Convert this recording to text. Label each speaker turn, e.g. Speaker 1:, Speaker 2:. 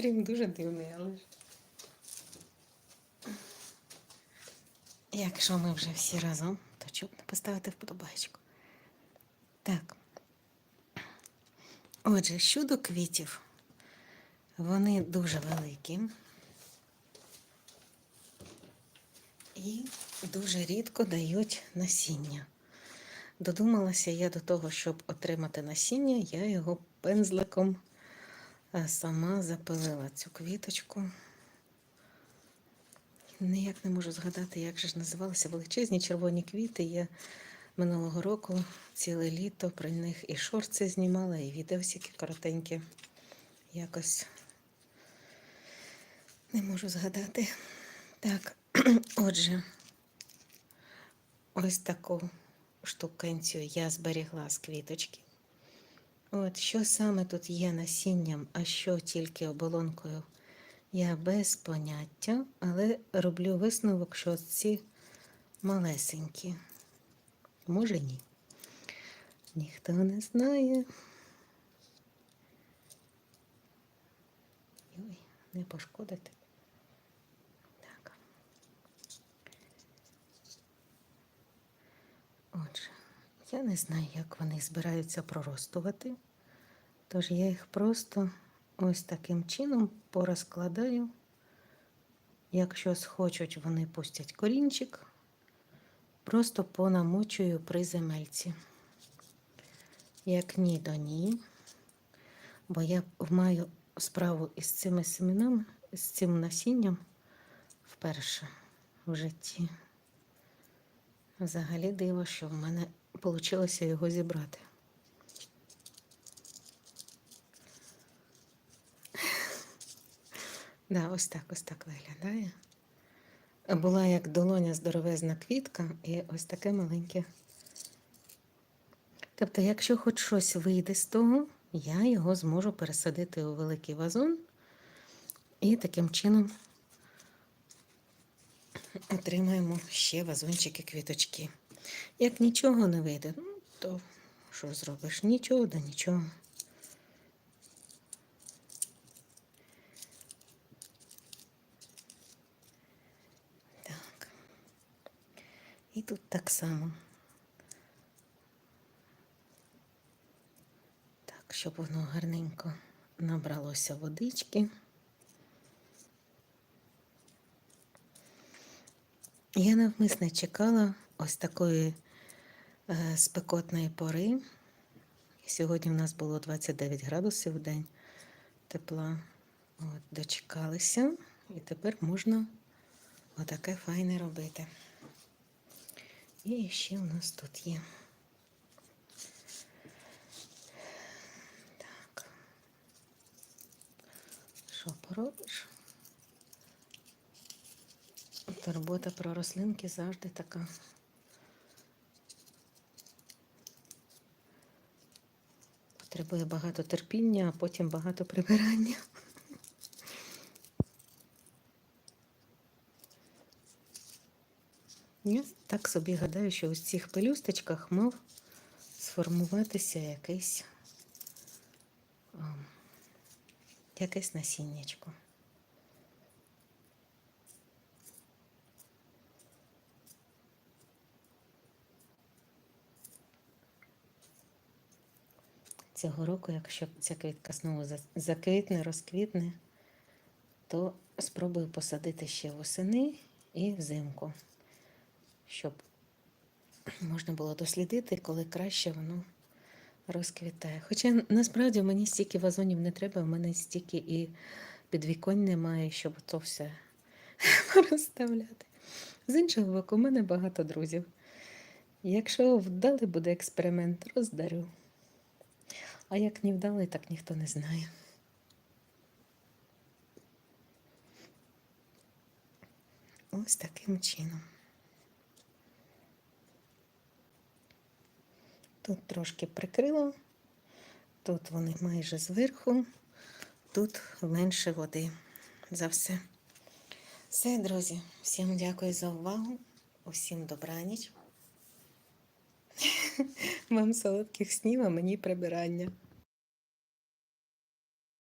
Speaker 1: Стрім дуже дивний, але ж. Якщо ми вже всі разом, то чоб не поставити вподобайку. Так. Отже, щодо квітів, вони дуже великі і дуже рідко дають насіння. Додумалася я до того, щоб отримати насіння, я його пензликом сама запилила цю квіточку. Ніяк не можу згадати, як же ж називалися величезні червоні квіти. Я минулого року ціле літо про них і шорти знімала, і відео всякі коротенькі. Якось не можу згадати. Так, отже, ось таку штукенцію я зберігла з квіточки. От що саме тут є насінням, а що тільки оболонкою, я без поняття, але роблю висновок, що ці малесенькі. Може ні. Ніхто не знає. Ой, не пошкодити. Так. Отже, я не знаю, як вони збираються проростувати. Тож я їх просто ось таким чином порозкладаю. Якщо схочуть, вони пустять корінчик, просто понамочую при земельці. Як ні, то ні. Бо я маю справу із цими семенами, з цим насінням вперше в житті. Взагалі диво, що в мене вийшло його зібрати. Да, ось так, ось так виглядає. Була як долоня здоровезна квітка і ось таке маленьке. Тобто, якщо хоч щось вийде з того, я його зможу пересадити у великий вазон і таким чином отримаємо ще вазончики квіточки. Як нічого не вийде, ну, то що зробиш? Нічого да нічого. І тут так само. Так, щоб воно гарненько набралося водички. Я навмисне чекала ось такої е, спекотної пори. Сьогодні в нас було 29 градусів в день тепла. От, дочекалися, і тепер можна отаке файне робити. І ще у нас тут є. Так. Що поробиш? Турбота про рослинки завжди така. Потребує багато терпіння, а потім багато прибирання. Я так собі гадаю, що у цих пелюсточках мав сформуватися якийсь якесь насіннячко. Цього року, якщо ця квітка знову заквітне, розквітне, то спробую посадити ще восени і взимку, щоб можна було дослідити, коли краще воно розквітає. Хоча насправді мені стільки вазонів не треба, в мене стільки і підвіконь немає, щоб то все розставляти. З іншого боку, у мене багато друзів. Якщо вдалий буде експеримент, роздарю. А як не вдалий, так ніхто не знає. Ось таким чином. Тут трошки прикрило, тут вони майже зверху, тут менше води за все. Все, друзі, всім дякую за увагу, усім добраніч. Вам солодких снів, а мені прибирання.